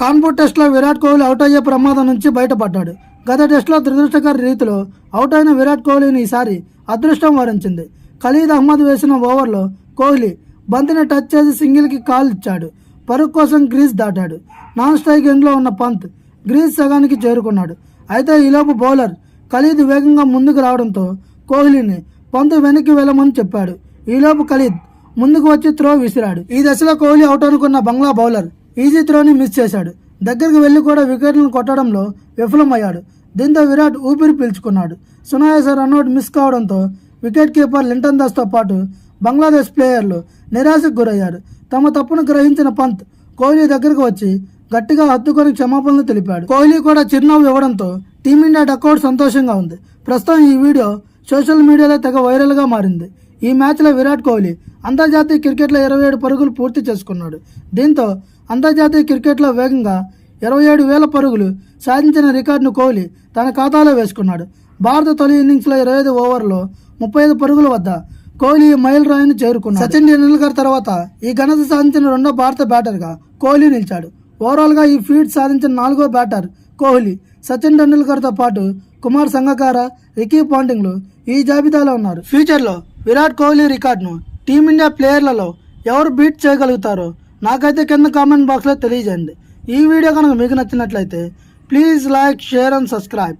కాన్పూర్ టెస్ట్లో విరాట్ కోహ్లీ అవుట్ అయ్యే ప్రమాదం నుంచి బయటపడ్డాడు. గత టెస్ట్లో దురదృష్టకర రీతిలో అవుట్ అయిన విరాట్ కోహ్లీని ఈసారి అదృష్టం వరించింది. ఖలీద్ అహ్మద్ వేసిన ఓవర్లో కోహ్లీ బంతిని టచ్ చేసి సింగిల్కి కాల్ ఇచ్చాడు. పరుగు కోసం గ్రీజ్ దాటాడు. నాన్ స్ట్రైక్ ఎండ్లో ఉన్న పంత్ గ్రీజ్ సగానికి చేరుకున్నాడు. అయితే ఈలోపు బౌలర్ ఖలీద్ వేగంగా ముందుకు రావడంతో కోహ్లీని పంత్ వెనక్కి వెళ్ళమని చెప్పాడు. ఈలోపు ఖలీద్ ముందుకు వచ్చి త్రో విసిరాడు. ఈ దశలో కోహ్లీ అవుట్ అనుకున్న బంగ్లా బౌలర్ ఈజీ త్రోని మిస్ చేశాడు. దగ్గరికి వెళ్ళి కూడా వికెట్లను కొట్టడంలో విఫలమయ్యాడు. దీంతో విరాట్ ఊపిరి పీల్చుకున్నాడు. సునాయాస రన్అట్ మిస్ కావడంతో వికెట్ కీపర్ లింటన్ దాస్తో పాటు బంగ్లాదేశ్ ప్లేయర్లు నిరాశకు గురయ్యారు. తమ తప్పును గ్రహించిన పంత్ కోహ్లీ దగ్గరకు వచ్చి గట్టిగా హత్తుకొని క్షమాపణలు తెలిపాడు. కోహ్లీ కూడా చిరునవ్వు ఇవ్వడంతో టీమిండియా డకౌట్ సంతోషంగా ఉంది. ప్రస్తుతం ఈ వీడియో సోషల్ మీడియాలో తెగ వైరల్గా మారింది. ఈ మ్యాచ్లో విరాట్ కోహ్లీ అంతర్జాతీయ క్రికెట్లో ఇరవై ఏడు పరుగులు పూర్తి చేసుకున్నాడు. దీంతో అంతర్జాతీయ క్రికెట్లో వేగంగా ఇరవై ఏడు వేల పరుగులు సాధించిన రికార్డును కోహ్లీ తన ఖాతాలో వేసుకున్నాడు. భారత తొలి ఇన్నింగ్స్లో ఇరవై ఐదు ఓవర్లో ముప్పై ఐదు పరుగుల వద్ద కోహ్లీ మైల్ రాయిని చేరుకున్నాడు. సచిన్ టెండూల్కర్ తర్వాత ఈ ఘనత సాధించిన రెండో భారత బ్యాటర్గా కోహ్లీ నిలిచాడు. ఓవరాల్గా ఈ ఫీట్ సాధించిన నాలుగో బ్యాటర్ కోహ్లీ. సచిన్ టెండూల్కర్తో పాటు కుమార్ సంగకార రికీ పాంటింగ్లు ఈ జాబితాలో ఉన్నారు. ఫ్యూచర్లో విరాట్ కోహ్లీ రికార్డును టీమిండియా ప్లేయర్లలో ఎవరు బీట్ చేయగలుగుతారో నాకైతే కింద కామెంట్ బాక్స్లో తెలియజేయండి. ఈ వీడియో కనుక మీకు నచ్చినట్లయితే please like share and subscribe.